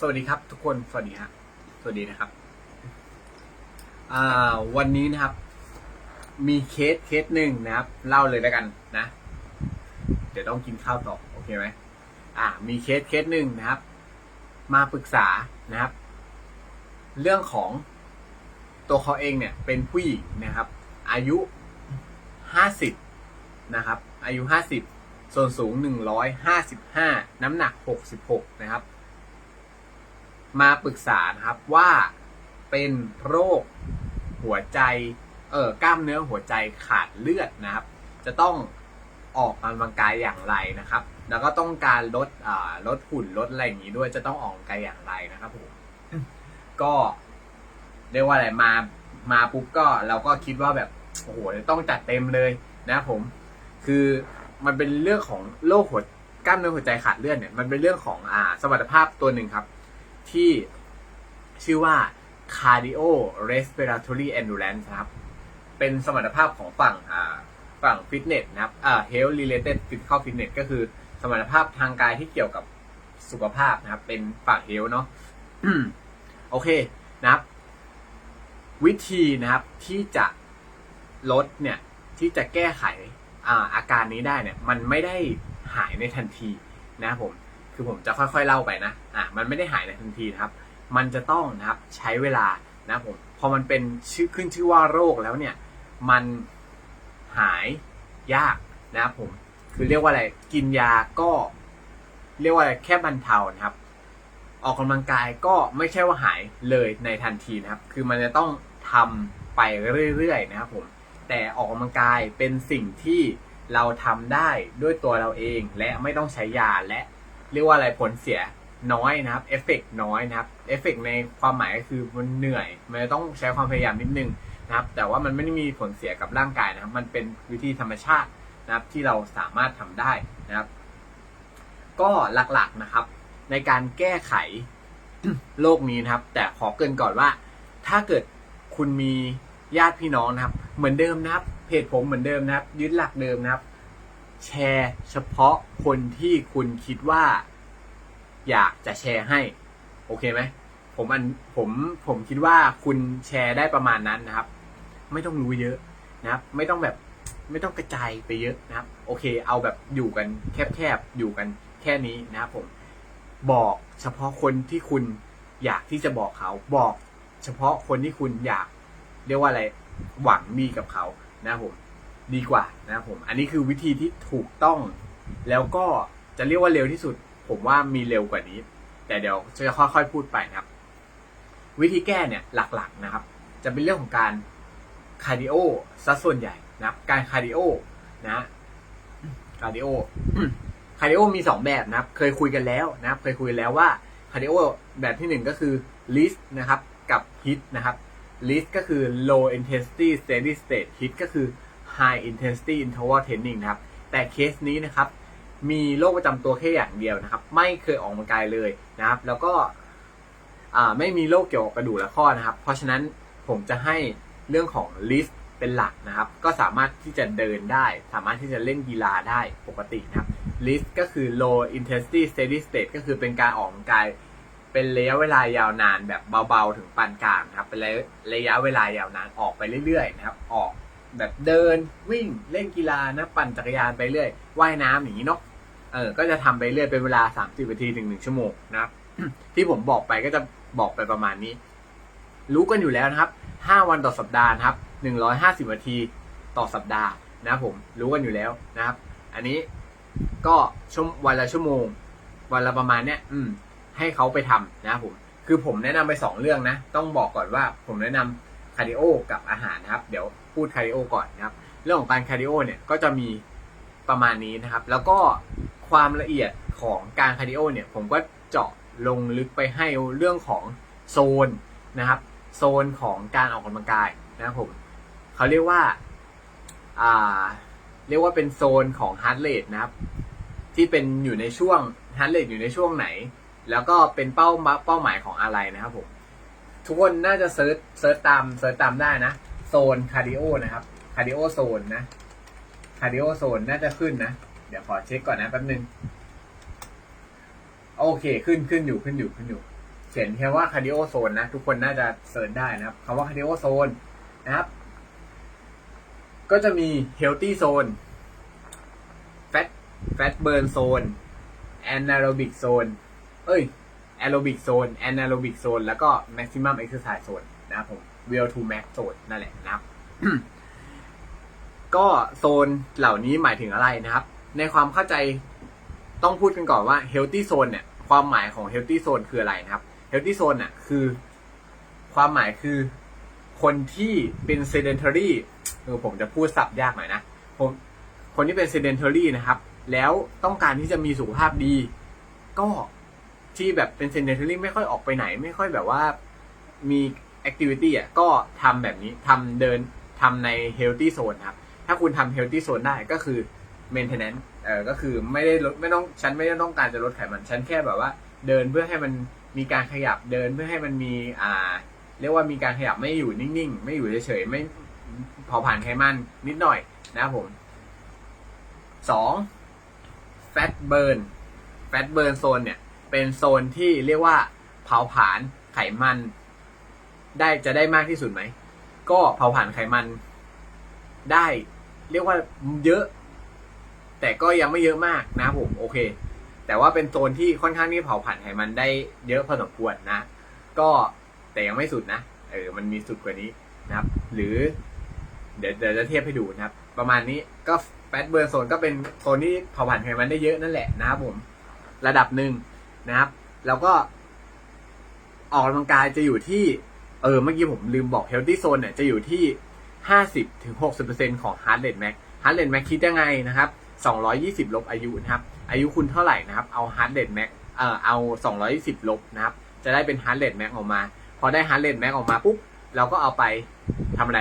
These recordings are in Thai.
สวัสดีครับ ทุกคนสวัสดีฮะสวัสดีนะครับอ่าวันนี้นะครับ มีเคสเคสหนึ่งนะครับ เล่าเลยแล้วกันนะ เดี๋ยวต้องกินข้าวต่อโอเคไหมอ่า มีเคสเคสหนึ่งนะครับ มาปรึกษานะครับ เรื่องของตัวเขาเองเนี่ย เป็นผู้หญิงนะครับ อายุห้าสิบนะครับ อายุห้าสิบส่วนสูงหนึ่งร้อยห้าสิบห้าน้ำหนักหกสิบหกนะครับ มาปรึกษานะครับว่าเป็นโรคหัวใจเออกล้ามเนื้อหัวใจขาดเลือดนะครับ จะต้องออกกำลังกายอย่างไรนะครับ แล้วก็ต้องการลดอ่าลดหุ่นลดอะไรอย่างนี้ด้วยจะต้องออกกำลังกายอย่างไรนะครับผมก็เรียกว่าอะไรมามาปุ๊บก็เราก็คิดว่าแบบโอ้โหต้องจัดเต็มเลยนะผม คือมันเป็นเรื่องของโรคหัวกล้ามเนื้อหัวใจขาดเลือดเนี่ยมันเป็นเรื่องของอ่าสมรรถภาพตัวหนึ่งครับ ที่ชื่อว่า cardio respiratory endurance นะครับ เป็นสมรรถภาพของฝั่งฝั่งฟิตเนสนะครับอ่า health related physical fitness ก็คือสมรรถภาพทางกายที่เกี่ยวกับสุขภาพนะครับ เป็นฝั่ง health เนาะโอเคนะครับ วิธีนะครับที่จะลดเนี่ยที่จะแก้ไขอาอาการนี้ได้เนี่ย มันไม่ได้หายในทันทีนะครับผม คือผมจะค่อยๆเล่าไปนะอะมันไม่ได้หายในทันทีนะครับ มันจะต้องนะครับใช้เวลานะผมพอมันเป็นชื่อขึ้นชื่อว่าโรคแล้วเนี่ย มันหายยากนะครับผมคือเรียกว่าอะไรกินยาก็ เรียกว่าอะไรแค่บรรเทานะครับ ออกกำลังกายก็ไม่ใช่ว่าหายเลยในทันทีนะครับ คือมันจะต้องทำไปเรื่อยๆนะครับผมแต่ออกกำลังกายเป็นสิ่งที่เราทำได้ด้วยตัวเราเอง และไม่ต้องใช้ยาและ เรียกว่าอะไรผลเสียน้อยนะครับเอฟเฟกน้อยนะครับเอฟเฟกในความหมายก็คือมันเหนื่อย มันต้องใช้ความพยายามนิดนึงนะครับ แต่ว่ามันไม่ได้มีผลเสียกับร่างกายนะครับ มันเป็นวิธีธรรมชาตินะครับที่เราสามารถทำได้นะครับ ก็หลักๆนะครับ ในการแก้ไขโรคนี้นะครับ แต่ขอเกินก่อนว่า ถ้าเกิดคุณมีญาติพี่น้องนะครับ เหมือนเดิมนะครับเพจผมเหมือนเดิมนะครับ ยึดหลักเดิมนะครับ แชร์เฉพาะคนที่คุณคิดว่า อยากจะแชร์ให้ โอเคไหมผมอันผมผมคิดว่าคุณแชร์ได้ประมาณนั้นนะครับ ไม่ต้องรู้เยอะนะครับ ไม่ต้องแบบไม่ต้องกระจายไปเยอะนะครับ โอเค เอาแบบอยู่กันแคบๆอยู่กันแค่นี้นะครับผมบอกเฉพาะคนที่คุณอยากที่จะบอกเขา บอกเฉพาะคนที่คุณอยาก เรียกว่าอะไรหวังดีกับเขานะครับผม ดีกว่านะครับผม อันนี้คือวิธีที่ถูกต้อง แล้วก็จะเรียกว่าเร็วที่สุด ผมว่ามีเร็วกว่านี้ แต่เดี๋ยวจะค่อยๆพูดไปนะครับ วิธีแก้เนี่ยหลักๆนะครับ จะเป็นเรื่องของการคาร์ดิโอซะส่วนใหญ่นะครับ การคาร์ดิโอนะคาร์ดิโอคาร์ดิโอมีสองแบบนะครับ เคยคุยกันแล้วนะครับ เคยคุยกันแล้วว่าคาร์ดิโอแบบที่หนึ่งก็คือ list นะครับ กับ hit นะครับ list ก็คือ low intensity steady state hit ก็คือ high intensity interval training นะครับ แต่เคสนี้นะครับ มีโรคประจำตัวแค่อย่างเดียวนะครับ ไม่เคยออกกำลังกายเลยนะครับ แล้วก็ไม่มีโรคเกี่ยวกับกระดูกและข้อนะครับ เพราะฉะนั้นผมจะให้เรื่องของ list เป็นหลักนะครับ ก็สามารถที่จะเดินได้ สามารถที่จะเล่นกีฬาได้ปกตินะครับ list ก็คือ low intensity steady state ก็คือเป็นการออกกำลังกายเป็นระยะเวลายาวนานแบบเบาๆ ถึงปานกลางนะครับ เป็นระยะเวลายาวนานออกไปเรื่อยๆนะครับ ออก แบบเดินวิ่งเล่นกีฬานะปั่นจักรยานไปเรื่อยว่ายน้ำอย่างนี้เนาะเออ ก็จะทถึงเรื่อยเป็นเวลา30นาทีถึง1ชั่วโมงนะครับที่ผมบอกไปก็จะบอกไปประมาณนี้ รู้กันอยู่แล้วนะครับ5วันต่อสัปดาห์นะครับ150นาทีต่อสัปดาห์นะผมรู้กันอยู่แล้วนะครับ อันนี้ก็ชั่ววันละชั่วโมง วันละประมาณเนี้ยอืม ให้เขาไปทำนะผมคือผมแนะนำไปสองเรื่องนะ ต้องบอกก่อนว่าผมแนะนำ คาร์ดิโอกับอาหารนะครับ เดี๋ยวพูดคาร์ดิโอก่อนนะครับ เรื่องของการคาร์ดิโอเนี่ยก็จะมีประมาณนี้นะครับ แล้วก็ความละเอียดของการคาร์ดิโอเนี่ยผมก็เจาะลงลึกไปให้เรื่องของโซนนะครับ โซนของการออกกำลังกายนะครับผมเขาเรียกว่าอ่าเรียกว่าเป็นโซนของฮาร์ดเรทนะครับ ที่เป็นอยู่ในช่วงฮาร์ดเรทอยู่ในช่วงไหน แล้วก็เป็นเป้าเป้าหมายของอะไรนะครับผม ทุกคนน่าจะเซิร์ชเซิร์ชตามเซิร์ชตามได้นะ โซนคาร์ดิโอนะครับคาร์ดิโอโซนนะคาร์ดิโอโซนน่าจะขึ้นนะ เดี๋ยวขอเช็คก่อนนะแป๊บนึง โอเคขึ้นขึ้นอยู่ขึ้นอยู่ขึ้นอยู่ เขียนแค่ว่าคาร์ดิโอโซนนะ ทุกคนน่าจะเสิร์ชได้นะครับคำว่าคาร์ดิโอโซนนะครับ ก็จะมีเฮลตี้โซนแฟตแฟตเบิร์นโซนแอนนาโรบิกโซนเอ้ย แอโรบิกโซนแอนนาโรบิกโซนแล้วก็แม็กซิมัมเอ็กซ์ไซส์โซนนะครับผมเวลทูแม็กโซนนั่นแหละนะครับ ก็โซนเหล่านี้หมายถึงอะไรนะครับ ในความเข้าใจต้องพูดกันก่อนว่า healthy zone เนี่ย ความหมายของ healthy zone คืออะไรนะครับ healthy zone น่ะคือ ความหมายคือคนที่เป็น sedentary เออผมจะพูดศัพท์ยากหน่อยนะผมคนที่เป็น sedentary นะครับ แล้วต้องการที่จะมีสุขภาพดี ก็ ที่แบบเป็น sedentary ไม่ค่อยออกไปไหน ไม่ค่อยแบบว่ามี activity อะก็ทำแบบนี้ทำเดินทำใน healthy zone ครับ ถ้าคุณทำ healthy zone ได้ก็คือ maintenance เออก็คือไม่ได้ลดไม่ต้องฉันไม่ได้ต้องการจะลดไขมันฉันแค่แบบว่า เดินเพื่อให้มันมีการขยับเดินเพื่อให้มันมีอ่า เรียกว่ามีการขยับไม่อยู่นิ่งๆ ไม่อยู่เฉยๆไม่เผาผ่านไขมันนิดหน่อยนะครับผมสอง fat burn fat burn zone เนี่ย เป็นโซนที่เรียกว่าเผาผลาญไขมัน ได้จะได้มากที่สุดไหม ก็เผาผลาญไขมันได้ เรียกว่าเยอะ แต่ก็ยังไม่เยอะมากนะผมโอเค แต่ว่าเป็นโซนที่ค่อนข้างที่เผาผลาญไขมันได้เยอะพอสมควรนะ ก็แต่ยังไม่สุดนะเออมันมีสุดกว่านี้นะครับ หรือ เดี๋ยวเดี๋ยวจะเทียบให้ดูนะครับ ประมาณนี้ก็แฟตเบิร์นโซนก็เป็นโซนที่เผาผลาญไขมันได้เยอะนั่นแหละนะครับผมระดับหนึ่ง นะครับ แล้วก็ออกกำลังกายจะอยู่ที่ เออ เมื่อกี้ผมลืมบอกเฮลตี้โซนเนี่ยจะอยู่ที่ห้าสิบถึงหกสิบเปอร์เซ็นของฮาร์ดเรทแม็กฮาร์ดเรทแม็กคิดยังไงนะครับสองร้อยี่สิบลบอายุนะครับ อายุคุณเท่าไหร่นะครับ เอาฮาร์ดเรทแม็กเอ่อเอาสองร้อยสิบลบนะครับ จะได้เป็นฮาร์ดเรทแม็กออกมา พอได้ฮาร์ดเรทแม็กออกมาปุ๊บ เราก็เอาไปทำอะไร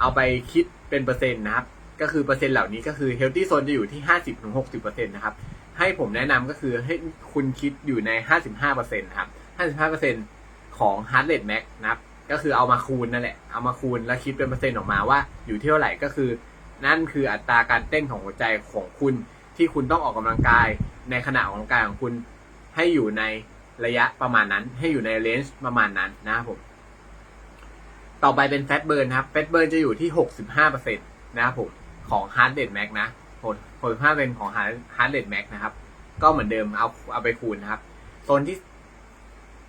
เอาไปคิดเป็นเปอร์เซ็นต์นะครับ ก็คือเปอร์เซ็นต์เหล่านี้ก็คือเฮลตี้โซนจะอยู่ที่ห้าสิบถึงหกสิบเปอร์เซ็นต์นะครับ ให้ผมแนะนำก็คือให้คุณคิดอยู่ในห้าสิบห้าเปอร์เซ็นต์ครับห้าสิบห้าเปอร์เซ็นต์ของฮาร์ดเรทแม็กนะครับ ก็คือเอามาคูณนั่นแหละ เอามาคูณแล้วคิดเป็นเปอร์เซ็นต์ออกมาว่าอยู่เท่าไหร่ก็คือ นั่นคืออัตราการเต้นของหัวใจของคุณที่คุณต้องออกกำลังกาย ในขณะออกกำลังกายของคุณให้อยู่ในระยะประมาณนั้น ให้อยู่ในเลนจ์ประมาณนั้นนะครับผม ต่อไปเป็นแฟตเบิร์นครับ แฟตเบิร์นจะอยู่ที่ 65%นะครับผม ของ Hard Rate Max นะ 65เป็นของ Hard Rate Max นะครับ ก็เหมือนเดิมเอาเอาไปคูณนะครับ โซนที่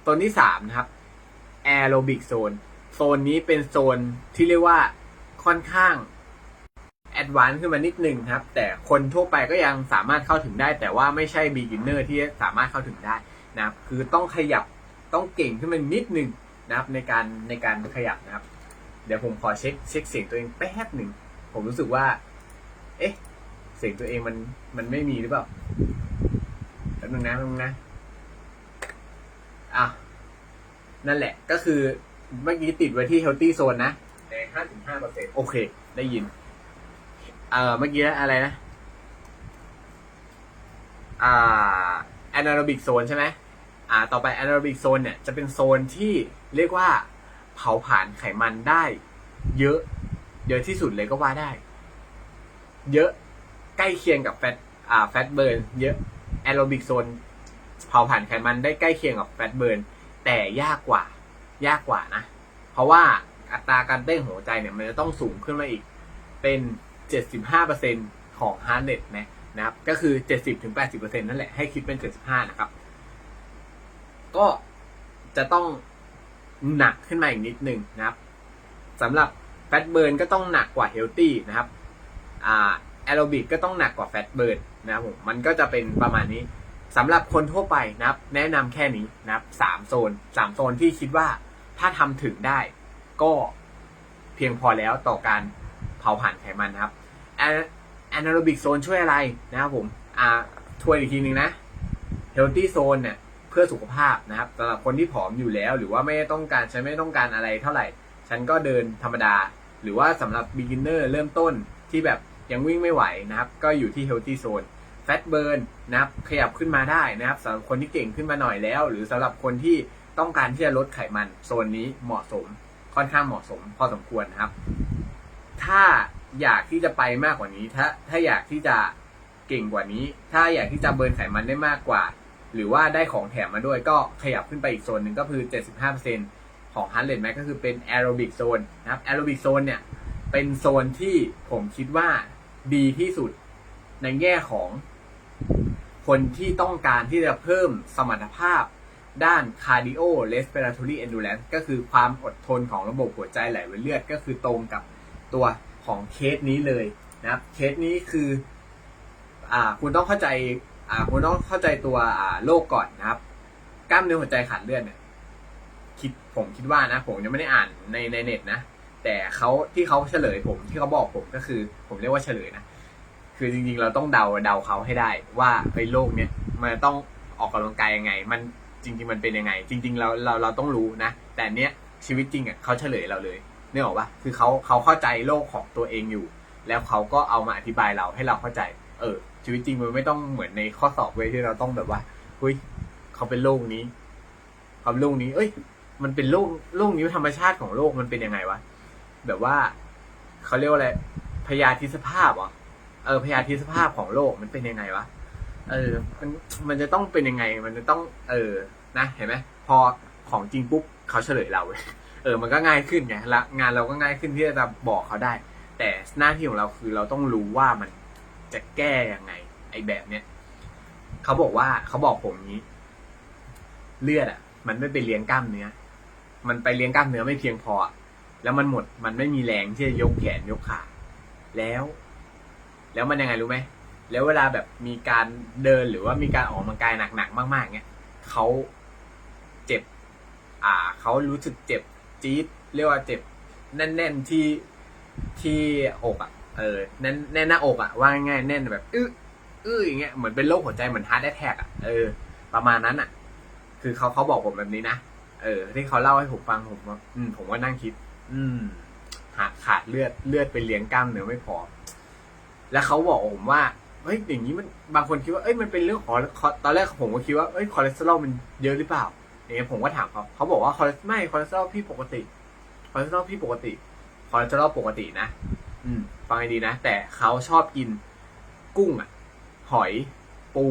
โซนที่สามนะครับ Aerobic Zone โซนนี้เป็นโซนที่เรียกว่าค่อนข้างแอดวานซ์ขึ้นมานิดหนึ่งครับ แต่คนทั่วไปก็ยังสามารถเข้าถึงได้ แต่ว่าไม่ใช่ beginner ที่สามารถเข้าถึงได้นะครับ คือต้องขยับต้องเก่งขึ้นมานิดหนึ่งนะครับ ในการในการขยับนะครับ เดี๋ยวผมขอเช็คเช็คเสียงตัวเองแป๊บหนึ่ง ผมรู้สึกว่า เอ๊ะ เสียงตัวเองมันมันไม่มีหรือเปล่าแป๊บนึงนะแป๊บนึงนะอะนั่นแหละก็คือเมื่อกี้ติดไว้ที่ healthy zone นะใน5-5%โอเค ได้ยิน เอ่อเมื่อกี้อะไรนะ อ่า anaerobic zone ใช่ไหมอ่า ต่อไป anaerobic zone เนี่ยจะเป็นโซนที่เรียกว่าเผาผลาญไขมันได้ เยอะ เยอะที่สุดเลยก็ว่าได้ เยอะ ใกล้เคียงกับแฟตอ่าแฟตเบิร์นเยอะ aerobic zone เผาผลาญไขมันได้ใกล้เคียงกับแฟตเบิร์นแต่ยากกว่ายากกว่านะ เพราะว่าอัตราการเต้นหัวใจเนี่ยมันจะต้องสูงขึ้นมาอีกเป็น 75%ของ heart rate นะนะครับ ก็คือ 70-80%นั่นแหละให้คิดเป็น 75 นะครับ ก็จะต้องหนักขึ้นมาอีกนิดหนึ่งนะครับสำหรับ fat burn ก็ต้องหนักกว่า healthy นะครับ อ่า aerobic ก็ต้องหนักกว่า fat burn นะครับผมมันก็จะเป็นประมาณนี้สำหรับคนทั่วไปนะครับ แนะนำแค่นี้นะครับสามโซนสามโซนที่คิดว่าถ้าทำถึงได้ ก็เพียงพอแล้วต่อการเผาผ่านไขมันนะครับแอนนาโรบิกโซนช่วยอะไรนะครับผมอ่าทวนอีกทีนึงนะเฮลตี้โซนเนี่ยเพื่อสุขภาพนะครับสำหรับคนที่ผอมอยู่แล้ว หรือว่าไม่ต้องการฉันไม่ต้องการอะไรเท่าไหร่ ฉันก็เดินธรรมดา หรือว่าสำหรับ beginner เริ่มต้นที่แบบ ยังวิ่งไม่ไหวนะครับ ก็อยู่ที่ healthy zone แฟตเบิร์นนะครับขยับขึ้นมาได้นะครับสำหรับคนที่เก่งขึ้นมาหน่อยแล้ว หรือสำหรับคนที่ต้องการที่จะลดไขมันโซนนี้เหมาะสม ค่อนข้างเหมาะสม พอสมควรนะครับ ถ้าอยากที่จะไปมากกว่านี้ ถ้าถ้าอยากที่จะเก่งกว่านี้ ถ้าอยากที่จะเบิร์นไขมันได้มากกว่า หรือว่าได้ของแถมมาด้วยก็ขยับขึ้นไปอีกโซนหนึ่งก็คือ 75%ของ Heart Rate Max ก็คือเป็น Aerobic Zone นะครับ Aerobic Zone เนี่ยเป็นโซนที่ผมคิดว่า ดีที่สุดในแง่ของคนที่ต้องการที่จะเพิ่มสมรรถภาพด้าน cardio respiratory endurance ก็คือความอดทนของระบบหัวใจไหลเวียนเลือด ก็คือตรงกับตัวของเคสนี้เลยนะครับเคสนี้คืออ่าคุณต้องเข้าใจอ่าคุณต้องเข้าใจตัวอ่าโรคก่อนนะครับ กล้ามเนื้อหัวใจขาดเลือดเนี่ยคิดผมคิดว่านะ ผมยังไม่ได้อ่านในในเน็ตนะ แต่เขาที่เขาเฉลยผมที่เขาบอกผมก็คือ ผมเรียกว่าเฉลยนะคือจริงๆเราต้องเดาเดาเขาให้ได้ ว่าไอ้โรคเนี่ยมันต้องออกกำลังกายยังไง มันจริง ๆ มันเป็นยังไง จริง ๆ เราเราเราต้องรู้นะ แต่เนี้ยชีวิตจริงอะเขาเฉลยเราเลยเนี่ยหรอกปะคือเขาเขาเข้าใจโรคของตัวเองอยู่ แล้วเขาก็เอามาอธิบายเราให้เราเข้าใจ เออ ชีวิตจริงมันไม่ต้องเหมือนในข้อสอบเว้ยที่เราต้องแบบว่าเฮ้ยเขาเป็นโรคนี้เขาเป็นโรคนี้ เอ้ย มันเป็นโรคโรคนี้ธรรมชาติของโรคมันเป็นยังไงวะ แบบว่าเขาเรียกว่าอะไรพยาธิสภาพเหรอเออพยาธิสภาพของโลกมันเป็นยังไงวะเออ มันมันจะต้องเป็นยังไง มันจะต้อง เออ นะ เห็นไหมพอของจริงปุ๊บเขาเฉลยเราเว้ยเออ มันก็ง่ายขึ้นไงละงานเราก็ง่ายขึ้นที่จะบอกเขาได้ แต่หน้าที่ของเราคือเราต้องรู้ว่ามันจะแก้ยังไง ไอ้แบบเนี้ยเขาบอกว่าเขาบอกผมงี้ เลือดอะ มันไม่ไปเลี้ยงกล้ามเนื้อ มันไปเลี้ยงกล้ามเนื้อไม่เพียงพอ แล้วมันหมดมันไม่มีแรงที่จะยกแขนยกขาแล้ว แล้วมันยังไงรู้ไหมแล้วเวลาแบบมีการเดินหรือว่ามีการออกกำลังกายหนักๆมาก ๆ เนี้ยเขาเจ็บ อ่าเขารู้สึกเจ็บจี๊ดเรียกว่าเจ็บแน่นๆที่ที่อกอะ เออแน่นแน่นหน้าอกอะว่าง่ายๆแน่นแบบอื้ออื้ออย่างเงี้ยเหมือนเป็นโรคหัวใจเหมือนฮาร์ดแทกอะเออประมาณนั้นอะ คือเขาเขาบอกผมแบบนี้นะเออที่เขาเล่าให้ผมฟังผมว่าอืมผมก็นั่งคิด อืมหาขาดเลือดเลือดไปเลี้ยงกล้ามเนื้อไม่พอ แล้วเขาบอกผมว่าเฮ้ยอย่างนี้มันบางคนคิดว่าเอ้ยมันเป็นเรื่องของตอนแรกผมก็คิดว่าเอ้ยคอเลสเตอรอลมันเยอะหรือเปล่าอย่างเงี้ยผมก็ถามเขาเขาบอกว่าคอเลสไม่คอเลสเตอรอลพี่ปกติคอเลสเตอรอลพี่ปกติคอเลสเตอรอลปกตินะอืมฟังให้ดีนะ แต่เขาชอบกินกุ้งอะ หอยปู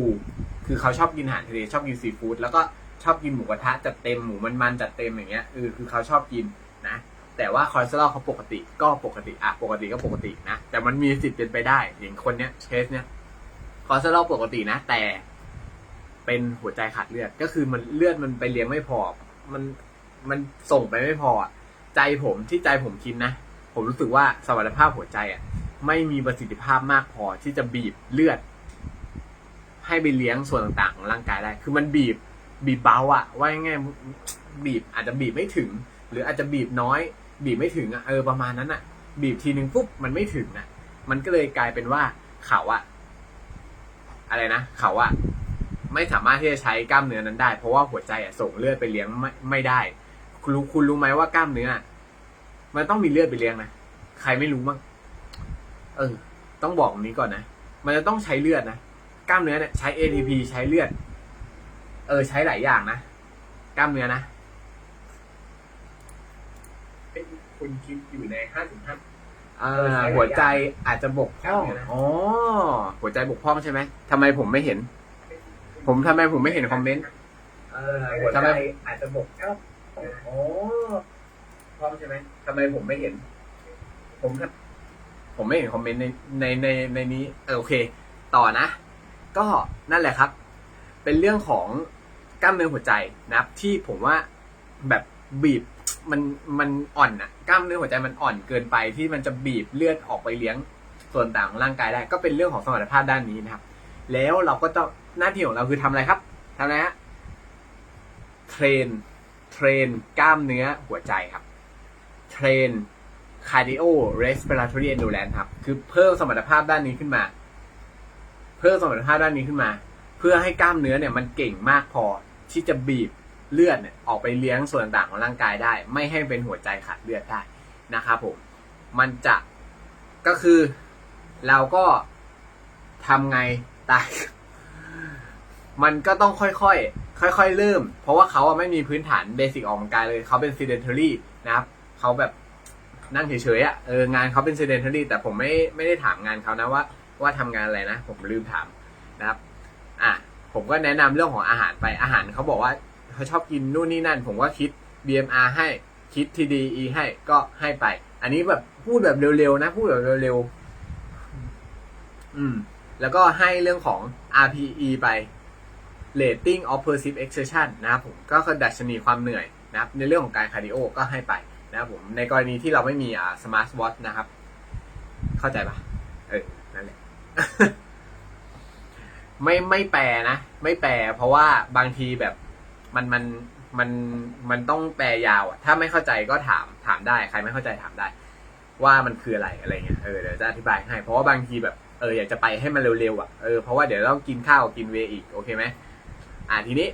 คือเขาชอบกินอาหารทะเลชอบกินซีฟู้ดแล้วก็ชอบกินหมูกระทะจัดเต็มหมูมันๆจัดเต็มอย่างเงี้ยเออคือเขาชอบกินนะ แต่ว่าคอเลสเตอรอลเขาปกติก็ปกติอะปกติก็ปกตินะ แต่มันมีสิทธิ์เป็นไปได้ อย่างคนเนี้ยเคสเนี้ยคอเลสเตอรอลปกตินะ แต่เป็นหัวใจขาดเลือด ก็คือมันเลือดมันไปเลี้ยงไม่พอ มันมันส่งไปไม่พอ ใจผมที่ใจผมคิดนะ ผมรู้สึกว่าสมรรถภาพหัวใจอะ ไม่มีประสิทธิภาพมากพอที่จะบีบเลือด ให้ไปเลี้ยงส่วนต่างๆของร่างกายได้ คือมันบีบบีบเบาอะว่าง่ายๆบีบอาจจะบีบไม่ถึง หรืออาจจะบีบน้อย บีบไม่ถึงอะเออประมาณนั้นอะบีบทีนึงปุ๊บมันไม่ถึงอะมันก็เลยกลายเป็นว่าเขาอะอะไรนะเขาอะไม่สามารถที่จะใช้กล้ามเนื้อนั้นได้ เพราะว่าหัวใจอะส่งเลือดไปเลี้ยงไม่ไม่ได้ คุณรู้คุณรู้ไหมว่ากล้ามเนื้อมันต้องมีเลือดไปเลี้ยงนะใครไม่รู้มั้งเออ ต้องบอกตรงนี้ก่อนนะมันจะต้องใช้เลือดนะกล้ามเนื้อเนี่ยใช้ ATP ใช้เลือด เออ ใช้หลายอย่างนะกล้ามเนื้อนะ เป็น คุณคิดอยู่ในห้าถึงห้า อ่าหัวใจอาจจะบกพร่อง อ๋อ หัวใจบกพร่องใช่ไหมทำไมผมไม่เห็น ผมทำไมผมไม่เห็นคอมเมนต์ เออหัวทำใจไมอาจจะบกพร่องอ๋อพร้อมใช่ไหมทำไมผมไม่เห็น ผมทำผมไม่เห็นคอมเมนต์ในในในในนี้เออโอเค ต่อนะ ก็นั่นแหละครับ เป็นเรื่องของกล้ามเนื้อหัวใจนะครับ ที่ผมว่าแบบบีบ มันมันอ่อนอะกล้ามเนื้อหัวใจมันอ่อนเกินไปที่มันจะบีบเลือดออกไปเลี้ยงส่วนต่างของร่างกายได้ ก็เป็นเรื่องของสมรรถภาพด้านนี้นะครับ แล้วเราก็ต้องหน้าที่ของเราคือทำอะไรครับทำอะไรฮะเทรนเทรนกล้ามเนื้อหัวใจครับเทรน cardio respiratory endurance ครับ คือเพิ่มสมรรถภาพด้านนี้ขึ้นมา เพิ่มสมรรถภาพด้านนี้ขึ้นมา เพื่อให้กล้ามเนื้อเนี่ยมันเก่งมากพอที่จะบีบ เลือดเนี่ยออกไปเลี้ยงส่วนต่างของร่างกายได้ ไม่ให้เป็นหัวใจขาดเลือดได้นะครับผมมันจะก็คือเราก็ทำไงตายมันก็ต้องค่อยๆ ค่อย ๆ เริ่ม เพราะว่าเขาอะไม่มีพื้นฐานเบสิกออกกำลังกายเลย เขาเป็น sedentary นะครับ เขาแบบนั่งเฉยๆอะเอองานเขาเป็น sedentary แต่ผมไม่ไม่ได้ถามงานเขานะว่า ว่าทำงานอะไรนะ ผมลืมถามนะครับ อะผมก็แนะนำเรื่องของอาหารไปอาหารเขาบอกว่า เขาชอบกินนู่นนี่นั่น ผมก็คิด BMR ให้คิด TDE ให้ก็ให้ไป อันนี้แบบพูดแบบเร็วๆนะ พูดแบบเร็วๆอืม แล้วก็ให้เรื่องของ RPE ไป rating of perceived exertion นะครับผมก็คือดัชนีความเหนื่อยนะครับ ในเรื่องของการคาร์ดิโอก็ให้ไปนะครับผมในกรณีที่เราไม่มีอ่า smart watch นะครับ เข้าใจปะเออ นั่นแหละ ไม่ไม่แปลนะ ไม่แปลเพราะว่าบางทีแบบ มันมันมันมันต้องแปลยาวอะถ้าไม่เข้าใจก็ถามถามได้ ใครไม่เข้าใจถามได้ ว่ามันคืออะไรอะไรเงี้ยเออเดี๋ยวจะอธิบายให้ เพราะว่าบางทีแบบเอออยากจะไปให้มันเร็วๆอะเออเพราะว่าเดี๋ยวต้องกินข้าวกินเวอีกโอเคไหมอ่าทีนี้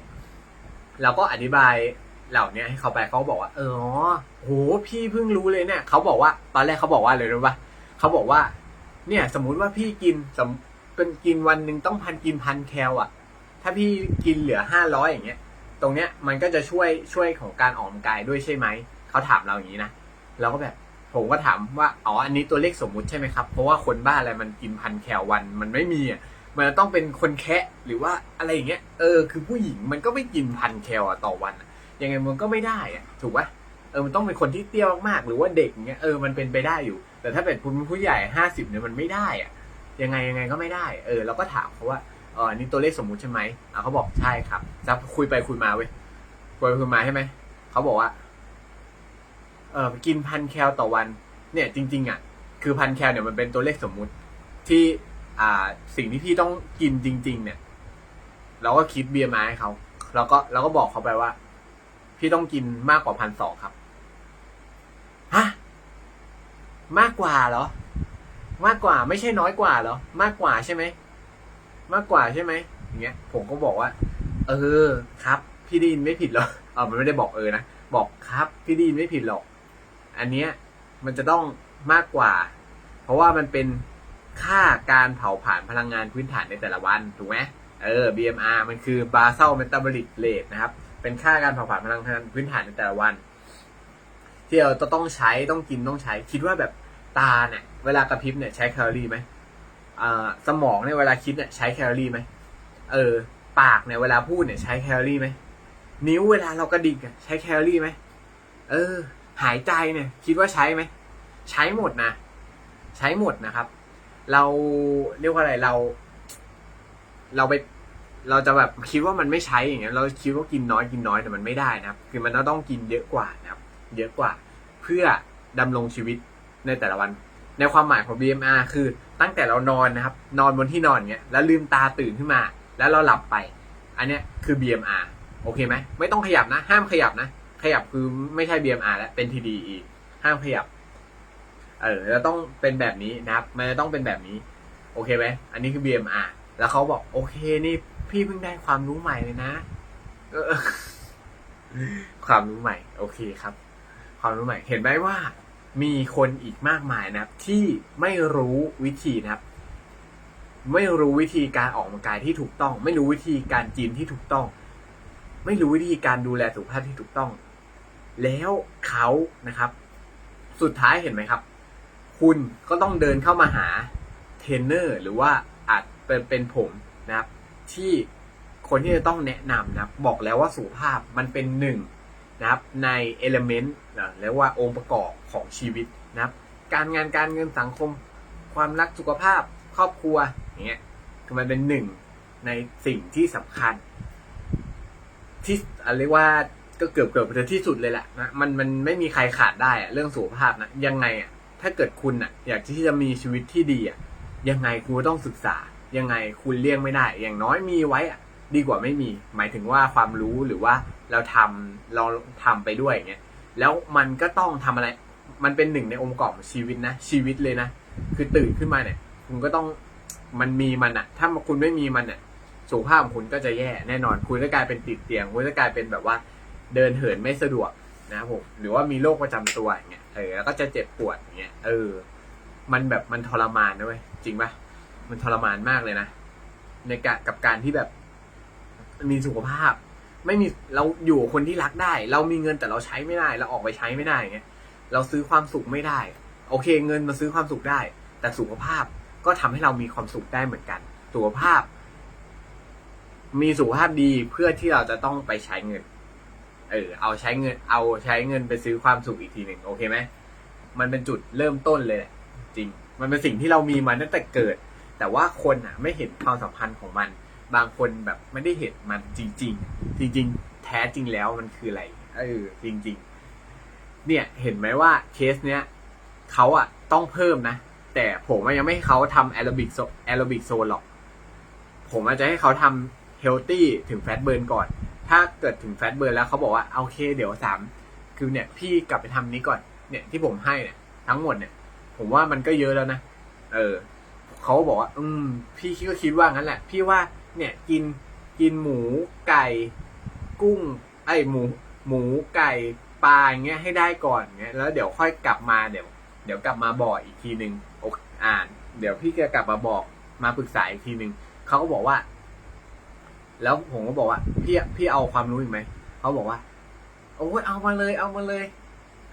เราก็อธิบายเหล่านี้ให้เขาไปเขาบอกว่า เอออ๋อโหพี่เพิ่งรู้เลยเนี่ยเขาบอกว่า ตอนแรกเขาบอกว่าเลยรู้ปะเขาบอกว่า เนี่ย สมมุติว่าพี่กินสมเป็นกินวันหนึ่งต้องพันกินพันแคลอะ ถ้าพี่กินเหลือห้าร้อยอย่างเงี้ย ตรงเนี้ยมันก็จะช่วยช่วยของการออกกำลังกายด้วยใช่ไหม เขาถามเราอย่างนี้นะ เราก็แบบผมก็ถามว่า อ๋อ อันนี้ตัวเลขสมมุติใช่ไหมครับ เพราะว่าคนบ้าอะไรมันกินพันแคลวัน มันไม่มีอะ มันต้องเป็นคนแคะหรือว่าอะไรอย่างเงี้ย เออ คือผู้หญิงมันก็ไม่กินพันแคลอะต่อวันยังไงมันก็ไม่ได้อะ ถูกปะเออ มันต้องเป็นคนที่เตี้ยมากๆ หรือว่าเด็กเงี้ย เออ มันเป็นไปได้อยู่ แต่ถ้าเป็นคุณผู้ใหญ่ห้าสิบเนี่ยมันไม่ได้อะ ยังไงยังไงก็ไม่ได้ เออ เราก็ถามเขาว่า เอออันนี้ตัวเลขสมมุติใช่ไหมอะเขาบอกใช่ครับจะคุยไปคุยมาเว้ยคุยไปคุยมาใช่ไหมเขาบอกว่า เออกินพันแคลต่อวัน เนี่ย จริง ๆ อะ คือพันแคลเนี่ยมันเป็นตัวเลขสมมุติที่อ่าสิ่งที่พี่ต้องกินจริง ๆ เนี่ย เราก็คิด BMI ให้เขาแล้วก็เราก็บอกเขาไปว่า พี่ต้องกินมากกว่าพันสองครับฮะมากกว่าเหรอ มากกว่าไม่ใช่น้อยกว่าเหรอ มากกว่าใช่ไหม มากกว่าใช่ไหมอย่างเงี้ย ผมก็บอกว่า เออครับ พี่ไดีนไม่ผิดหรอกเออมันไม่ได้บอกเออนะบอกครับพี่ไดีนไม่ผิดหรอก อันเนี้ยมันจะต้องมากกว่า เพราะว่ามันเป็นค่าการเผาผลาญพลังงานพื้นฐานในแต่ละวันถูกไหมเออ BMR มันคือ basal metabolic rate นะครับ เป็นค่าการเผาผลาญพลังงานพื้นฐานในแต่ละวัน ที่เราต้องใช้ต้องกินต้องใช้ คิดว่าแบบตาเนี่ย เวลากระพริบเนี่ยใช้แคลอรี่ไหม สมองเนี่ยเวลาคิดเนี่ยใช้แคลอรี่ไหมเออ ปากเนี่ยเวลาพูดเนี่ยใช้แคลอรี่ไหมนิ้วเวลาเรากระดิกใช้แคลอรี่ไหมเออ หายใจเนี่ย คิดว่าใช้ไหมใช้หมดนะใช้หมดนะครับ เราเรียกว่าอะไรเรา เราไปเราจะแบบคิดว่ามันไม่ใช้อย่างเงี้ย เราคิดว่ากินน้อยกินน้อยแต่มันไม่ได้นะครับ คือมันต้องกินเยอะกว่านะครับ เยอะกว่า เพื่อดำรงชีวิตในแต่ละวัน ในความหมายของ BMR คือ ตั้งแต่เรานอนนะครับ นอนบนที่นอนเงี้ยแล้วลืมตาตื่นขึ้นมา แล้วเราหลับไป อันเนี้ยคือ BMR โอเคไหมไม่ต้องขยับนะ ห้ามขยับนะ ขยับคือไม่ใช่ BMR แล้วเป็น TDE ห้ามขยับ เออเราต้องเป็นแบบนี้นะครับ มันจะต้องเป็นแบบนี้ โอเคไหมอันนี้คือ BMR แล้วเขาบอก โอเคนี่พี่เพิ่งได้ความรู้ใหม่เลยนะความรู้ใหม่ โอเคครับ ความรู้ใหม่เห็นไหมว่า มีคนอีกมากมายนะครับ ที่ไม่รู้วิธีนะครับ ไม่รู้วิธีการออกกำลังกายที่ถูกต้อง ไม่รู้วิธีการกินที่ถูกต้อง ไม่รู้วิธีการดูแลสุขภาพที่ถูกต้อง แล้วเขานะครับ สุดท้ายเห็นไหมครับ คุณก็ต้องเดินเข้ามาหาเทรนเนอร์หรือว่าอาจเป็นเป็นผมนะครับ ที่คนที่จะต้องแนะนำนะบบอกแล้วว่าสุขภาพมันเป็นหนึ่ง นะครับในเอลเมนต์นะเรียกว่าองค์ประกอบของชีวิตนะครับ การงานการเงินสังคม ความรักสุขภาพครอบครัวอย่างเงี้ยคือมันเป็นหนึ่งในสิ่งที่สำคัญ ที่อะเรียกว่าก็เกือบเกือบจะที่สุดเลยแหละนะมันมันไม่มีใครขาดได้อะเรื่องสุขภาพนะยังไงอะถ้าเกิดคุณอะอยากที่จะมีชีวิตที่ดีอะยังไงคุณต้องศึกษา ยังไงคุณเลี่ยงไม่ได้ อย่างน้อยมีไว้อะดีกว่าไม่มี หมายถึงว่าความรู้หรือว่า เราทำเราทำไปด้วยอย่างเงี้ยแล้วมันก็ต้องทำอะไร มันเป็นหนึ่งในองค์ประกอบของชีวิตนะ ชีวิตเลยนะ คือตื่นขึ้นมาเนี่ย คุณก็ต้องมันมีมันอะถ้าคุณไม่มีมันเนี่ยสุขภาพของคุณก็จะแย่แน่นอน คุณก็กลายเป็นติดเตียง คุณก็กลายเป็นแบบว่าเดินเหินไม่สะดวกนะครับผม หรือว่ามีโรคประจำตัวอย่างเงี้ย เออ แล้วก็จะเจ็บปวดอย่างเงี้ย เออ มันแบบมันทรมานนะเว้ย จริงปะมันทรมานมากเลยนะ ในกะกับการที่แบบมีสุขภาพ ไม่มีเราอยู่คนที่รักได้ เรามีเงินแต่เราใช้ไม่ได้ เราออกไปใช้ไม่ได้เงี้ยเราซื้อความสุขไม่ได้ โอเค เงินมาซื้อความสุขได้ แต่สุขภาพก็ทำให้เรามีความสุขได้เหมือนกัน สุขภาพ มีสุขภาพดีเพื่อที่เราจะต้องไปใช้เงิน เออ เอาใช้เงิน เอาใช้เงินไปซื้อความสุขอีกทีหนึ่งโอเคไหมมันเป็นจุดเริ่มต้นเลย จริง มันเป็นสิ่งที่เรามีมาตั้งแต่เกิด แต่ว่าคนอะ ไม่เห็นความสัมพันธ์ของมัน บางคนแบบไม่ได้เห็นมันจริง ๆ จริง ๆ แท้จริงแล้วมันคืออะไรเออจริง ๆ เนี่ยเห็นไหมว่าเคสเนี้ยเขาอะต้องเพิ่มนะ แต่ผมยังไม่ให้เขาทำแอโรบิกโซแอโรบิกโซนหรอก ผมอาจจะให้เขาทำเฮลตี้ถึงแฟตเบิร์นก่อน ถ้าเกิดถึงแฟตเบิร์นแล้วเขาบอกว่าโอเค เดี๋ยวสามคือเนี่ยพี่กลับไปทำนี้ก่อน เนี่ยที่ผมให้เนี่ยทั้งหมดเนี่ย ผมว่ามันก็เยอะแล้วนะ เออเขาบอกว่า อืม พี่ก็คิดว่างั้นแหละ พี่ว่า เนี่ยกินกินหมูไก่ กุ้ง ไอหมู หมูไก่ปลาอย่างเงี้ยให้ได้ก่อนเงี้ยแล้วเดี๋ยวค่อยกลับมาเดี๋ยว เดี๋ยวกลับมาบอกอีกทีหนึ่งโอเคอ่าน เดี๋ยวพี่จะกลับมาบอกมาปรึกษาอีกทีหนึ่งเขาก็บอกว่า แล้วผมก็บอกว่า พี่พี่เอาความรู้อีกไหมเขาบอกว่าโอ้ยเอามาเลย เอามาเลย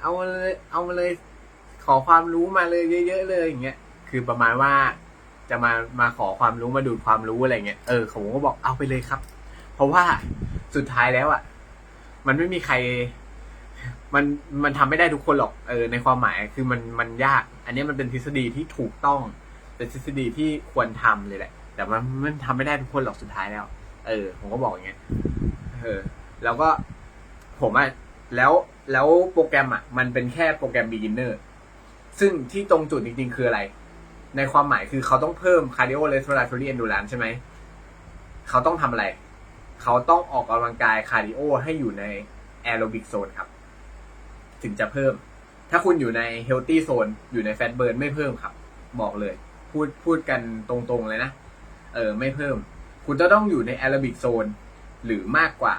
เอามาเลย เอามาเลย ขอความรู้มาเลยเยอะๆเลยอย่างเงี้ยคือประมาณว่า จะมามาขอความรู้มาดูดความรู้อะไรเงี้ยเออผมก็บอกเอาไปเลยครับ เพราะว่าสุดท้ายแล้วอะ มันไม่มีใคร มันมันทำไม่ได้ทุกคนหรอกเออในความหมายคือมันมันยาก อันนี้มันเป็นทฤษฎีที่ถูกต้อง เป็นทฤษฎีที่ควรทำเลยแหละ แต่มันมันทำไม่ได้ทุกคนหรอกสุดท้ายแล้ว เออ ผมก็บอกอย่างเงี้ยเออ แล้วก็ผมอะแล้วแล้วโปรแกรมอะ มันเป็นแค่โปรแกรม beginner ซึ่งที่ตรงจุดจริงๆ คืออะไร ในความหมายคือเขาต้องเพิ่ม cardio respiratory endurance ใช่ไหม เขาต้องทำอะไร เขาต้องออกกำลังกายคาร์ดิโอให้อยู่ในแอโรบิกโซนครับ ถึงจะเพิ่ม ถ้าคุณอยู่ในเฮลตี้โซนอยู่ในแฟตเบิร์นไม่เพิ่มครับ บอกเลย พูดพูดกันตรงๆเลยนะ เออ ไม่เพิ่ม คุณจะต้องอยู่ในแอโรบิกโซนหรือมากกว่า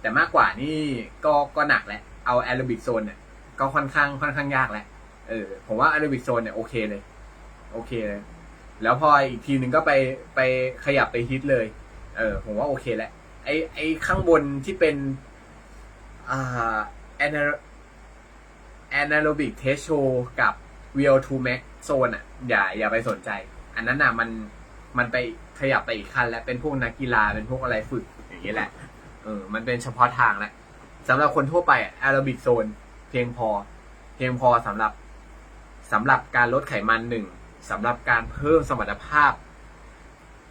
แต่มากกว่านี่ก็ก็หนักแหละ เอาแอโรบิกโซนเนี่ยก็ค่อนข้างค่อนข้างยากแหละ เออ ผมว่าแอโรบิกโซนเนี่ยโอเคเลย โอเคเลยแล้วพออีกทีหนึ่งก็ไปไปขยับไปฮิตเลย เออ ผมว่าโอเคแหละไอไอข้างบนที่เป็น อ่าแอนแอนาโรบิกเทสโชกับ VO2 max โซนอะ อย่าอย่าไปสนใจ อันนั้นอะมันมันไปขยับไปอีกขั้นแล้วเป็นพวกนักกีฬาเป็นพวกอะไรฝึกอย่างนี้แหละ เออ มันเป็นเฉพาะทางแหละสำหรับคนทั่วไปแอโรบิกโซนเพียงพอ เพียงพอสำหรับสำหรับการลดไขมันหนึ่ง สำหรับการเพิ่มสมรรถภาพ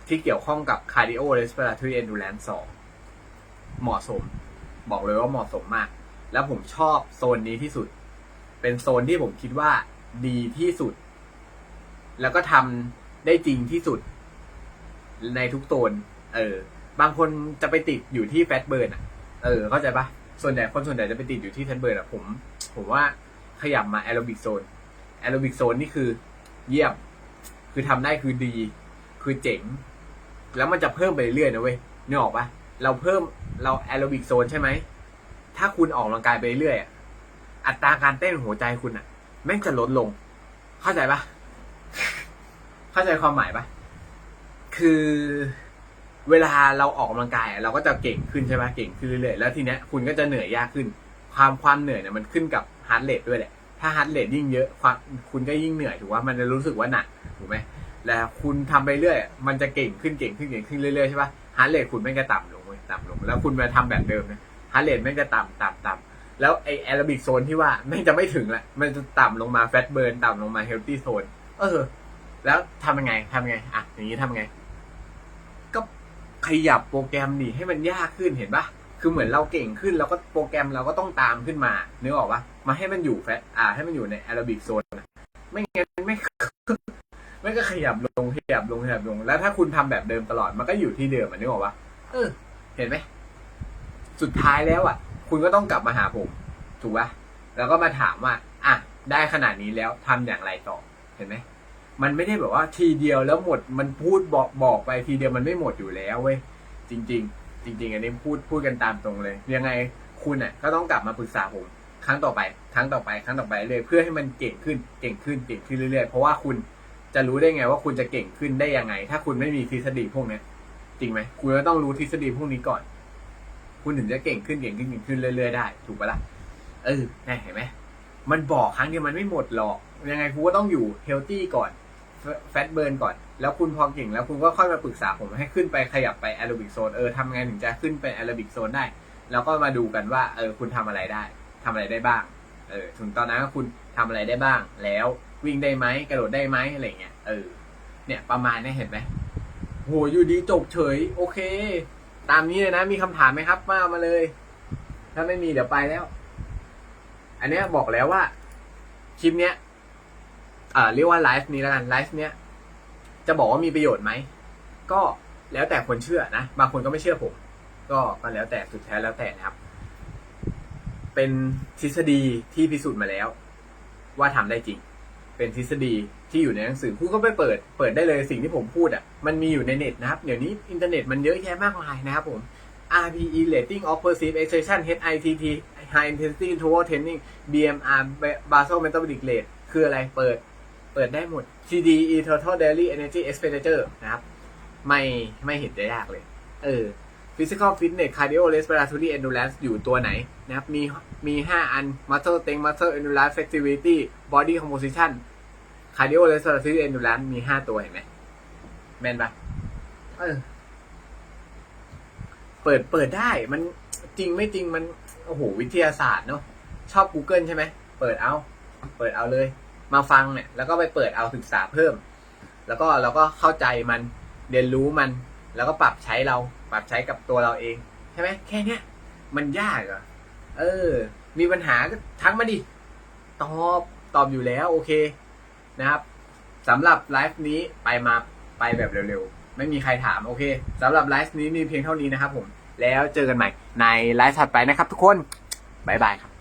ที่เกี่ยวข้องกับ cardio respiratory endurance สองเหมาะสม บอกเลยว่าเหมาะสมมาก แล้วผมชอบโซนนี้ที่สุด เป็นโซนที่ผมคิดว่าดีที่สุด แล้วก็ทำได้จริงที่สุด ในทุกโซน เออ บางคนจะไปติดอยู่ที่แฟตเบิร์นอะ เออ เข้าใจปะส่วนใหญ่คนส่วนใหญ่จะไปติดอยู่ที่แฟตเบิร์นอะผม ผมว่าขยับมาแอโรบิกโซนแอโรบิกโซนนี่คือ เยี่ยม คือทำได้คือดี คือเจ๋ง แล้วมันจะเพิ่มไปเรื่อยๆนะเว้ยนึกออกปะเราเพิ่มเราแอโรบิกโซนใช่ไหม ถ้าคุณออกกำลังกายไปเรื่อยอะอัตราการเต้นหัวใจคุณอะแม่งจะลดลง เข้าใจปะเข้าใจความหมายปะคือเวลาเราออกกำลังกายอะเราก็จะเก่งขึ้นใช่ปะเก่งขึ้นเรื่อยๆแล้วทีเนี้ยคุณก็จะเหนื่อยยากขึ้น ความความเหนื่อยเนี่ยมันขึ้นกับฮาร์ดเรทด้วยแหละ ถ้าฮาร์ดเรทยิ่งเยอะความคุณก็ยิ่งเหนื่อยถูกว่ามันจะรู้สึกว่าหนักถูกไหมแล้วคุณทำไปเรื่อย มันจะเก่งขึ้นเก่งขึ้นเก่งขึ้นเรื่อยๆใช่ปะฮาร์ดเรทคุณไม่งก็ต่ำลงเว้ยต่ำลง แล้วคุณมาทำแบบเดิมนะฮาร์ดเรทไม่งก็ต่ำต่ำต่ำแล้วไอแอโรบิกโซนที่ว่าไม่จะไม่ถึงละมันจะต่ำลงมาแฟตเบิร์นต่ำลงมาเฮลตี้โซนเออ แล้วทำยังไงทำยังไงอะอย่างนี้ทำยังไง ก็ขยับโปรแกรมนี่ให้มันยากขึ้นเห็นปะคือเหมือนเราเก่งขึ้นแล้วก็โปรแกรมเราก็ต้องตามขึ้นมานึกออกปะ มาให้มันอยู่แฟอ่า ให้มันอยู่ในแอโรบิกโซนไม่งั้นไม่ไมันก็ขยับลงขยับลงขยับลง แล้วถ้าคุณทำแบบเดิมตลอดมันก็อยู่ที่เดิมอะนึกออกปะเออ เห็นไหมสุดท้ายแล้วอะ คุณก็ต้องกลับมาหาผมถูกปะแล้วก็มาถามว่า อะ ได้ขนาดนี้แล้วทำอย่างไรต่อ เห็นไหมมันไม่ได้แบบว่าทีเดียวแล้วหมดมันพูดบอกบอกไปทีเดียวมันไม่หมดอยู่แล้วเว้ยจริง ๆ จริง ๆ อันนี้พูดพูดกันตามตรงเลย ยังไงคุณอะก็ต้องกลับมาปรึกษาผม ครั้งต่อไป ครั้งต่อไป ครั้งต่อไปเลยเพื่อให้มันเก่งขึ้น เก่งขึ้น เก่งขึ้นเรื่อยๆ เพราะว่าคุณจะรู้ได้ไงว่าคุณจะเก่งขึ้นได้ยังไง ถ้าคุณไม่มีทฤษฎีพวกนี้จริงไหมคุณก็ต้องรู้ทฤษฎีพวกนี้ก่อน คุณถึงจะเก่งขึ้นเก่งขึ้นเก่งขึ้นเรื่อยๆได้ ถูกปะล่ะเออแน่เห็นไหมมันบอกครั้งเดียวมันไม่หมดหรอกยังไงคุณก็ต้องอยู่เฮลตี้ก่อนแฟตเบิร์นก่อน แล้วคุณพอเก่งแล้วคุณก็ค่อยมาปรึกษาผมให้ขึ้นไปขยับไปแอโรบิกโซนเออทำไงถึงจะขึ้นไปแอโรบิกโซนได้ แล้วก็มาดูกันว่าเออคุณทำอะไรได้ ทำอะไรได้บ้าง เออ ถึงตอนนั้นคุณทำอะไรได้บ้าง แล้ววิ่งได้ไหมกระโดดได้ไหมอะไรเงี้ย เออ เนี่ยประมาณนี้เห็นไหมโหอยู่ดีจบเฉย โอเค ตามนี้เลยนะ มีคำถามไหมครับ มามาเลย ถ้าไม่มีเดี๋ยวไปแล้ว อันเนี้ยบอกแล้วว่าคลิปเนี้ยอ่าเรียกว่าไลฟ์นี้แล้วกันไลฟ์เนี้ยจะบอกว่ามีประโยชน์ไหม ก็แล้วแต่คนเชื่อนะ บางคนก็ไม่เชื่อผม ก็ก็แล้วแต่สุดแท้แล้วแต่นะครับ เป็นทฤษฎีที่พิสูจน์มาแล้ว ว่าทำได้จริง เป็นทฤษฎีที่อยู่ในหนังสือคุณก็ไปเปิด เปิดได้เลยสิ่งที่ผมพูดอะ มันมีอยู่ในเน็ตนะครับ เดี๋ยวนี้อินเทอร์เน็ตมันเยอะแยะมากมายนะครับผม RPE rating of perceived exertion HITT high intensity interval training BMR basal metabolic rate คืออะไรเปิดเปิดได้หมด TDE total daily energy expenditure นะครับ ไม่ไม่เห็นจะยากเลย เออ physical fitness cardio respiratory endurance อยู่ตัวไหนนะครับมีมี 5 อัน muscle strength muscle endurance flexibility body composition cardio respiratory endurance มี 5 ตัวเห็นไหมแมนปะเออเปิดเปิดได้มันจริงไม่จริงมัน โอ้โห วิทยาศาสตร์เนาะชอบ Google ใช่ไหม เปิดเอา เปิดเอาเลย มาฟังเนี่ย แล้วก็ไปเปิดเอาศึกษาเพิ่ม แล้วก็เราก็เข้าใจมันเรียนรู้มัน แล้วก็ปรับใช้เราปรับใช้กับตัวเราเอง ใช่ไหมแค่เนี้ยมันยากเหรอเออ มีปัญหาก็ทักมาดิตอบตอบอยู่แล้วโอเคนะครับสำหรับไลฟ์นี้ไปมาไปแบบเร็วๆ ไม่มีใครถามโอเคสำหรับไลฟ์นี้มีเพียงเท่านี้นะครับผม แล้วเจอกันใหม่ในไลฟ์ถัดไปนะครับทุกคน บ๊ายบายครับ